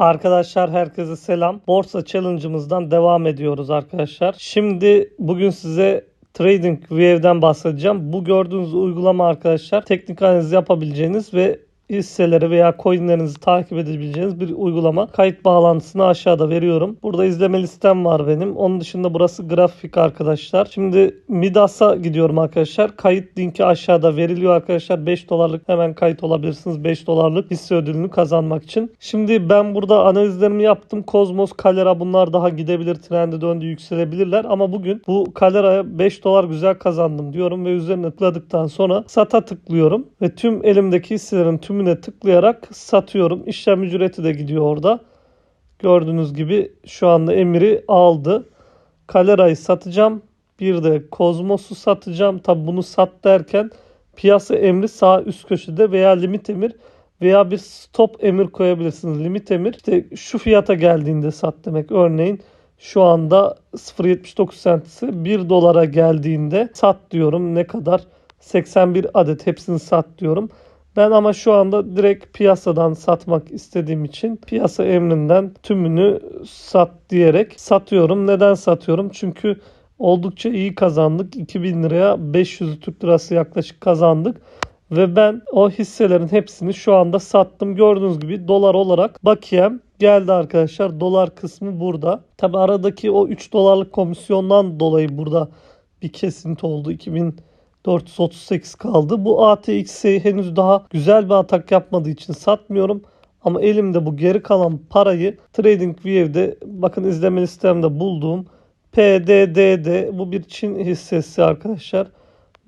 Arkadaşlar herkese selam. Borsa Challenge'ımızdan devam ediyoruz arkadaşlar. Şimdi bugün size Trading View'den bahsedeceğim. Bu gördüğünüz uygulama arkadaşlar teknik analiz yapabileceğiniz ve hisseleri veya coinlerinizi takip edebileceğiniz bir uygulama. Kayıt bağlantısını aşağıda veriyorum. Burada izleme listem var benim. Onun dışında burası grafik arkadaşlar. Şimdi Midas'a gidiyorum arkadaşlar. Kayıt linki aşağıda veriliyor arkadaşlar. 5 dolarlık hemen kayıt olabilirsiniz. 5 dolarlık hisse ödülünü kazanmak için. Şimdi ben burada analizlerimi yaptım. Kozmos, Kalera bunlar daha gidebilir. Trendi döndü yükselebilirler. Ama bugün bu Kalera'ya 5 dolar güzel kazandım diyorum ve üzerine tıkladıktan sonra sata tıklıyorum. Ve tüm elimdeki hisselerin tümüne tıklayarak satıyorum. İşlem ücreti de gidiyor orada. Gördüğünüz gibi şu anda emiri aldı. Kalera'yı satacağım. Bir de Kozmos'u satacağım. Tabi bunu sat derken piyasa emri sağ üst köşede veya limit emir veya bir stop emir koyabilirsiniz. Limit emir işte şu fiyata geldiğinde sat demek. Örneğin şu anda 0.79 sentisi 1 dolara geldiğinde sat diyorum. Ne kadar? 81 adet hepsini sat diyorum. Ben ama şu anda direkt piyasadan satmak istediğim için piyasa emrinden tümünü sat diyerek satıyorum. Neden satıyorum? Çünkü oldukça iyi kazandık. 2000 liraya 500 Türk lirası yaklaşık kazandık. Ve ben o hisselerin hepsini şu anda sattım. Gördüğünüz gibi dolar olarak bakiyem geldi arkadaşlar. Dolar kısmı burada. Tabi aradaki o 3 dolarlık komisyondan dolayı burada bir kesinti oldu. 2000 438 kaldı. Bu ATX'i henüz daha güzel bir atak yapmadığı için satmıyorum. Ama elimde bu geri kalan parayı TradingView'de bakın izleme listemde bulduğum PDD'de bu bir Çin hissesi arkadaşlar.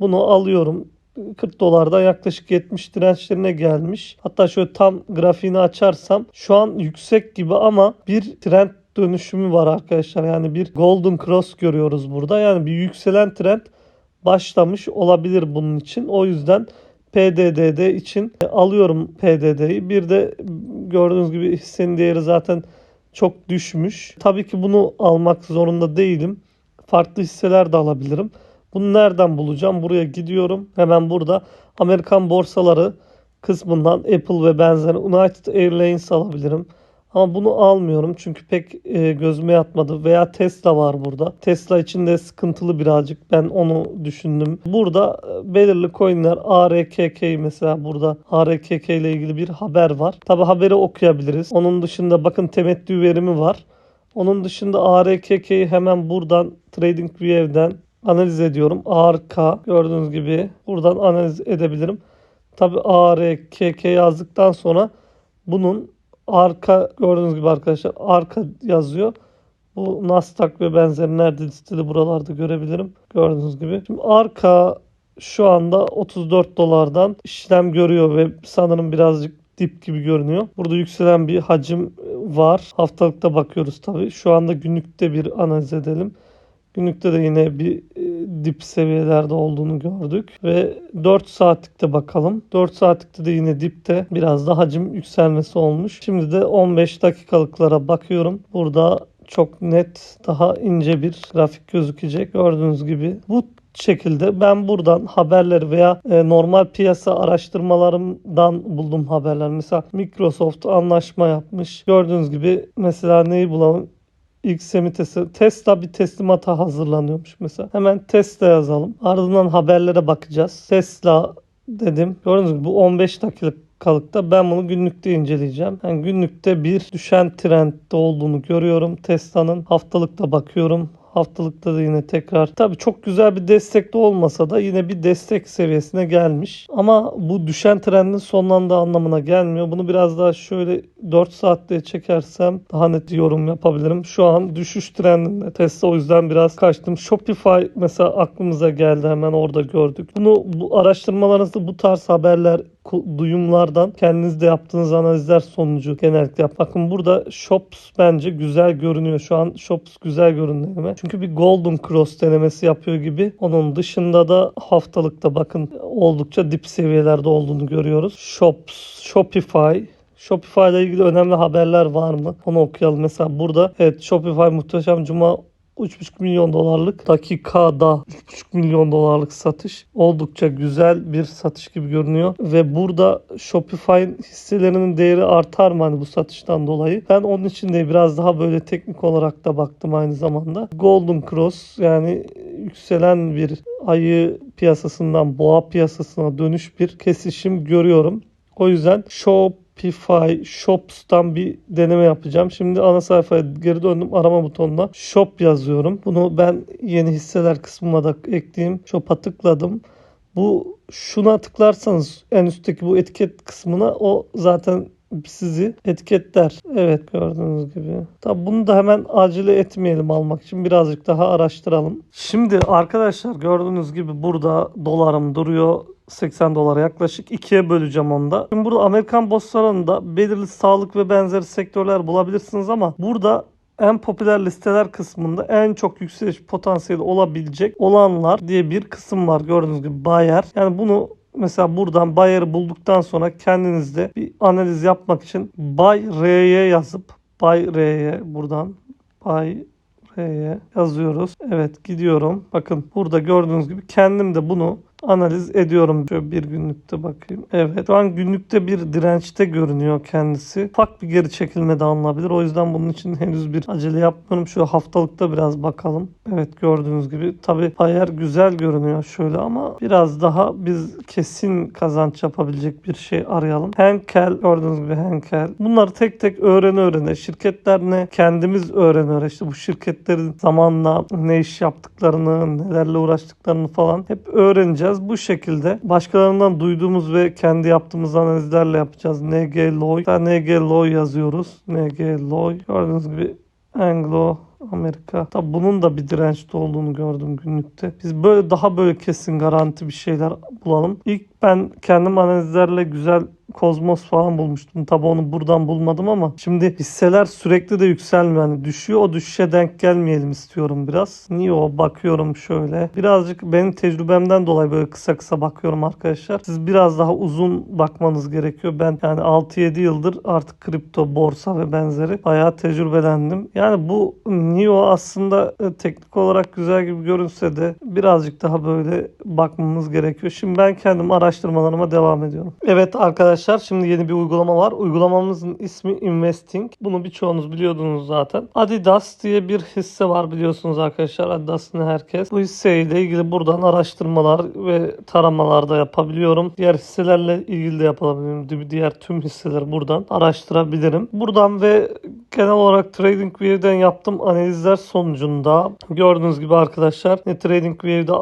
Bunu alıyorum. 40 dolardan yaklaşık 70 dirençlerine gelmiş. Hatta şöyle tam grafiğini açarsam şu an yüksek gibi ama bir trend dönüşümü var arkadaşlar. Yani bir golden cross görüyoruz burada. Yani bir yükselen trend başlamış olabilir bunun için. O yüzden PDDD için alıyorum PDD'yi. Bir de gördüğünüz gibi hissenin değeri zaten çok düşmüş. Tabii ki bunu almak zorunda değilim. Farklı hisseler de alabilirim. Bunu nereden bulacağım? Buraya gidiyorum. Hemen burada Amerikan borsaları kısmından Apple ve benzeri United Airlines alabilirim. Ama bunu almıyorum çünkü pek e, gözüme yatmadı. Veya Tesla var burada. Tesla için de sıkıntılı birazcık. Ben onu düşündüm. Burada e, belirli coinler ARKK mesela burada ARKK ile ilgili bir haber var. Tabi haberi okuyabiliriz. Onun dışında bakın temettü verimi var. Onun dışında ARKK'yi hemen buradan TradingView'den analiz ediyorum. ARK gördüğünüz gibi buradan analiz edebilirim. Tabi ARKK yazdıktan sonra bunun arka gördüğünüz gibi arkadaşlar arka yazıyor. Bu Nasdaq ve benzeri nerede listeli buralarda görebilirim. Gördüğünüz gibi. Şimdi arka şu anda 34 dolardan işlem görüyor ve sanırım birazcık dip gibi görünüyor. Burada yükselen bir hacim var. Haftalıkta bakıyoruz tabii. Şu anda günlükte bir analiz edelim. Günlükte de yine bir e, dip seviyelerde olduğunu gördük. Ve 4 saatlikte bakalım. 4 saatlikte de yine dipte biraz da hacim yükselmesi olmuş. Şimdi de 15 dakikalıklara bakıyorum. Burada çok net daha ince bir grafik gözükecek. Gördüğünüz gibi bu şekilde ben buradan haberleri veya e, normal piyasa araştırmalarımdan buldum haberler. Mesela Microsoft anlaşma yapmış. Gördüğünüz gibi mesela neyi bulalım? İlk semitesi Tesla bir teslimata hazırlanıyormuş mesela. Hemen Tesla yazalım. Ardından haberlere bakacağız. Tesla dedim. Gördüğünüz gibi bu 15 dakikalıkta ben bunu günlükte inceleyeceğim. Yani günlükte bir düşen trendde olduğunu görüyorum. Tesla'nın haftalıkta bakıyorum. Haftalıkta da yine tekrar tabii çok güzel bir destekte olmasa da yine bir destek seviyesine gelmiş. Ama bu düşen trendin sonlandığı anlamına gelmiyor. Bunu biraz daha şöyle 4 saatte çekersem daha net yorum yapabilirim. Şu an düşüş trendinde Tesla o yüzden biraz kaçtım. Shopify mesela aklımıza geldi hemen orada gördük. Bunu bu araştırmalarınızda bu tarz haberler duyumlardan kendinizde yaptığınız analizler sonucu genellikle. Bakın burada Shops bence güzel görünüyor. Şu an Shops güzel görünüyor. Çünkü bir Golden Cross denemesi yapıyor gibi. Onun dışında da haftalıkta bakın oldukça dip seviyelerde olduğunu görüyoruz. Shops, Shopify, Shopify ile ilgili önemli haberler var mı? Onu okuyalım. Mesela burada evet Shopify muhteşem cuma 3,5 milyon dolarlık dakikada 3,5 milyon dolarlık satış oldukça güzel bir satış gibi görünüyor ve burada Shopify'in hisselerinin değeri artar mı hani bu satıştan dolayı? Ben onun için de biraz daha böyle teknik olarak da baktım aynı zamanda. Golden Cross yani yükselen bir ayı piyasasından boğa piyasasına dönüş bir kesişim görüyorum. O yüzden Shopify Shops'tan bir deneme yapacağım. Şimdi ana sayfaya geri döndüm. Arama butonuna Shop yazıyorum. Bunu ben yeni hisseler kısmına da ekleyeyim. Shop'a tıkladım. Bu şuna tıklarsanız en üstteki bu etiket kısmına o zaten sizi etiketler. Evet gördüğünüz gibi. Tabi bunu da hemen acele etmeyelim almak için birazcık daha araştıralım. Şimdi arkadaşlar gördüğünüz gibi burada dolarım duruyor. 80 dolara yaklaşık ikiye böleceğim onu da. Şimdi burada Amerikan borsalarında belirli sağlık ve benzeri sektörler bulabilirsiniz ama burada en popüler listeler kısmında en çok yükseliş potansiyeli olabilecek olanlar diye bir kısım var gördüğünüz gibi Bayer. Yani bunu mesela buradan Bayer'i bulduktan sonra kendinizde bir analiz yapmak için Bay yazıp Bay buradan Bay yazıyoruz. Evet gidiyorum. Bakın burada gördüğünüz gibi kendim de bunu analiz ediyorum. Şöyle bir günlükte bakayım. Evet şu an günlükte bir dirençte görünüyor kendisi. Ufak bir geri çekilme de alınabilir. O yüzden bunun için henüz bir acele yapmıyorum. Şu haftalıkta biraz bakalım. Evet gördüğünüz gibi tabi Bayer güzel görünüyor şöyle ama biraz daha biz kesin kazanç yapabilecek bir şey arayalım. Henkel gördüğünüz gibi Henkel. Bunları tek tek öğrene öğrene şirketler ne kendimiz öğrene öğrene işte bu şirketlerin zamanla ne iş yaptıklarını nelerle uğraştıklarını falan hep öğreneceğiz. Bu şekilde başkalarından duyduğumuz ve kendi yaptığımız analizlerle yapacağız. NG Loy. NG Loy yazıyoruz. NG Loy. Gördüğünüz gibi Anglo Amerika. Tabi bunun da bir dirençte olduğunu gördüm günlükte. Biz böyle daha böyle kesin garanti bir şeyler bulalım. İlk ben kendim analizlerle güzel Kozmos falan bulmuştum. Tabi onu buradan bulmadım ama şimdi hisseler sürekli de yükselmiyor. Yani düşüyor o düşüşe denk gelmeyelim istiyorum biraz. Niye o? Bakıyorum şöyle. Birazcık benim tecrübemden dolayı böyle kısa kısa bakıyorum arkadaşlar. Siz biraz daha uzun bakmanız gerekiyor. Ben yani 6-7 yıldır artık kripto, borsa ve benzeri bayağı tecrübelendim. Yani bu NIO aslında e, teknik olarak güzel gibi görünse de birazcık daha böyle bakmamız gerekiyor. Şimdi ben kendim araştırmalarıma devam ediyorum. Evet arkadaşlar şimdi yeni bir uygulama var. Uygulamamızın ismi Investing. Bunu birçoğunuz biliyordunuz zaten. Adidas diye bir hisse var biliyorsunuz arkadaşlar. Adidas'ın herkes. Bu hisseyle ilgili buradan araştırmalar ve taramalar da yapabiliyorum. Diğer hisselerle ilgili de yapabilirim. Diğer tüm hisseleri buradan araştırabilirim. Buradan ve genel olarak TradingView'den yaptığım analizler sonucunda gördüğünüz gibi arkadaşlar ne TradingView'de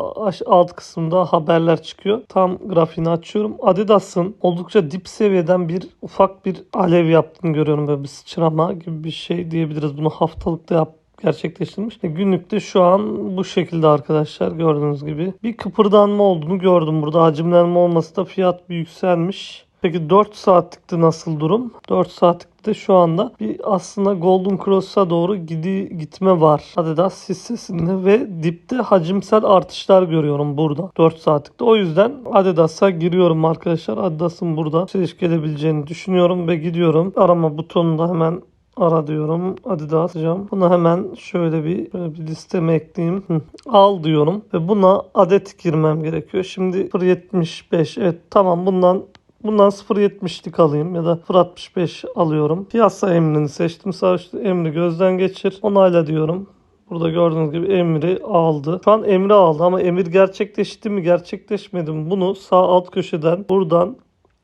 alt kısımda haberler çıkıyor. Tam grafiğini açıyorum. Adidas'ın oldukça dip seviyeden bir ufak bir alev yaptığını görüyorum. Böyle bir sıçrama gibi bir şey diyebiliriz. Bunu haftalıkta yap gerçekleştirmiş. E, Günlükte şu an bu şekilde arkadaşlar gördüğünüz gibi. Bir kıpırdanma olduğunu gördüm burada. Hacimlenme olması da fiyat bir yükselmiş. Peki 4 saatlikte nasıl durum? 4 saatlikte şu anda bir aslında Golden Cross'a doğru gidi, gitme var. Adidas hissesinde ve dipte hacimsel artışlar görüyorum burada 4 saatlikte. O yüzden Adidas'a giriyorum arkadaşlar. Adidas'ın burada yükseliş gelebileceğini düşünüyorum ve gidiyorum. Arama butonunda hemen ara diyorum. Adidas alacağım. Buna hemen şöyle bir, şöyle bir listeme ekleyeyim. Al diyorum ve buna adet girmem gerekiyor. Şimdi 0.75 evet tamam bundan Bundan 0.70'lik alayım ya da 0.65 alıyorum. Piyasa emrini seçtim. Sağ üstte emri gözden geçir. Onayla diyorum. Burada gördüğünüz gibi emri aldı. Şu an emri aldı ama emir gerçekleşti mi gerçekleşmedi mi bunu sağ alt köşeden buradan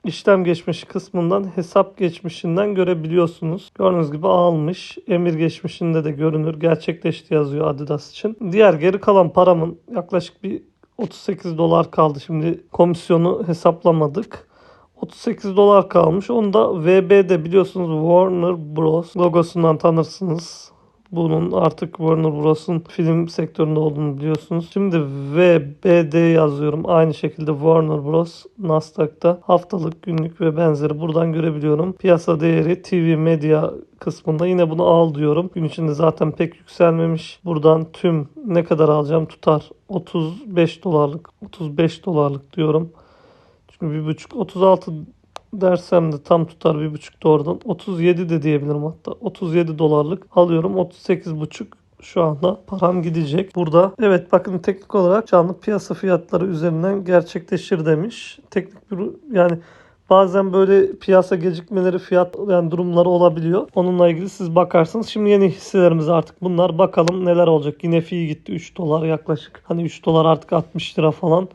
işlem geçmişi kısmından hesap geçmişinden görebiliyorsunuz. Gördüğünüz gibi almış. Emir geçmişinde de görünür. Gerçekleşti yazıyor Adidas için. Diğer geri kalan paramın yaklaşık bir 38 dolar kaldı. Şimdi komisyonu hesaplamadık. 38 dolar kalmış. Onu da VB'de biliyorsunuz Warner Bros. logosundan tanırsınız. Bunun artık Warner Bros'un film sektöründe olduğunu biliyorsunuz. Şimdi VBD yazıyorum. Aynı şekilde Warner Bros. Nasdaq'ta haftalık, günlük ve benzeri buradan görebiliyorum. Piyasa değeri TV Media kısmında yine bunu al diyorum. Gün içinde zaten pek yükselmemiş. Buradan tüm ne kadar alacağım tutar. 35 dolarlık, 35 dolarlık diyorum. Çünkü bir buçuk 36 dersem de tam tutar bir buçuk doğrudan. 37 de diyebilirim hatta. 37 dolarlık alıyorum. 38 buçuk şu anda param gidecek. Burada evet bakın teknik olarak canlı piyasa fiyatları üzerinden gerçekleşir demiş. Teknik bir yani Bazen böyle piyasa gecikmeleri, fiyat yani durumları olabiliyor. Onunla ilgili siz bakarsınız. Şimdi yeni hisselerimiz artık bunlar. Bakalım neler olacak. Yine fi gitti 3 dolar yaklaşık. Hani 3 dolar artık 60 lira falan.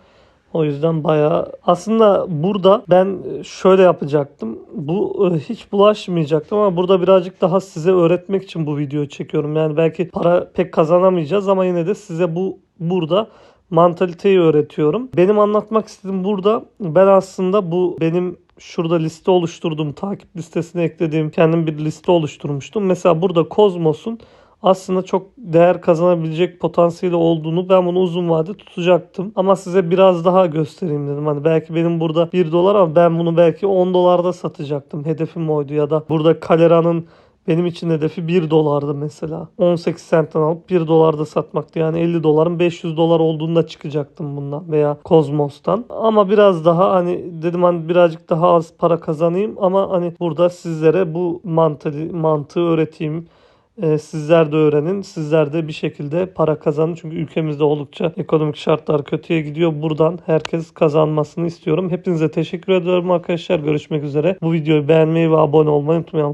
O yüzden bayağı aslında burada ben şöyle yapacaktım. Bu e, hiç bulaşmayacaktım ama burada birazcık daha size öğretmek için bu videoyu çekiyorum. Yani belki para pek kazanamayacağız ama yine de size bu burada mantaliteyi öğretiyorum. Benim anlatmak istediğim burada ben aslında bu benim şurada liste oluşturduğum takip listesine eklediğim kendim bir liste oluşturmuştum. Mesela burada Kozmos'un aslında çok değer kazanabilecek potansiyeli olduğunu ben bunu uzun vade tutacaktım. Ama size biraz daha göstereyim dedim. Hani belki benim burada 1 dolar ama ben bunu belki 10 dolarda satacaktım. Hedefim oydu ya da burada Kalera'nın benim için hedefi 1 dolardı mesela. 18 centten alıp 1 dolarda satmaktı. Yani 50 doların 500 dolar olduğunda çıkacaktım bundan veya Kozmos'tan. Ama biraz daha hani dedim hani birazcık daha az para kazanayım ama hani burada sizlere bu mantığı, mantığı öğreteyim. Ee, sizler de öğrenin. Sizler de bir şekilde para kazanın. Çünkü ülkemizde oldukça ekonomik şartlar kötüye gidiyor. Buradan herkes kazanmasını istiyorum. Hepinize teşekkür ediyorum arkadaşlar. Görüşmek üzere. Bu videoyu beğenmeyi ve abone olmayı unutmayalım.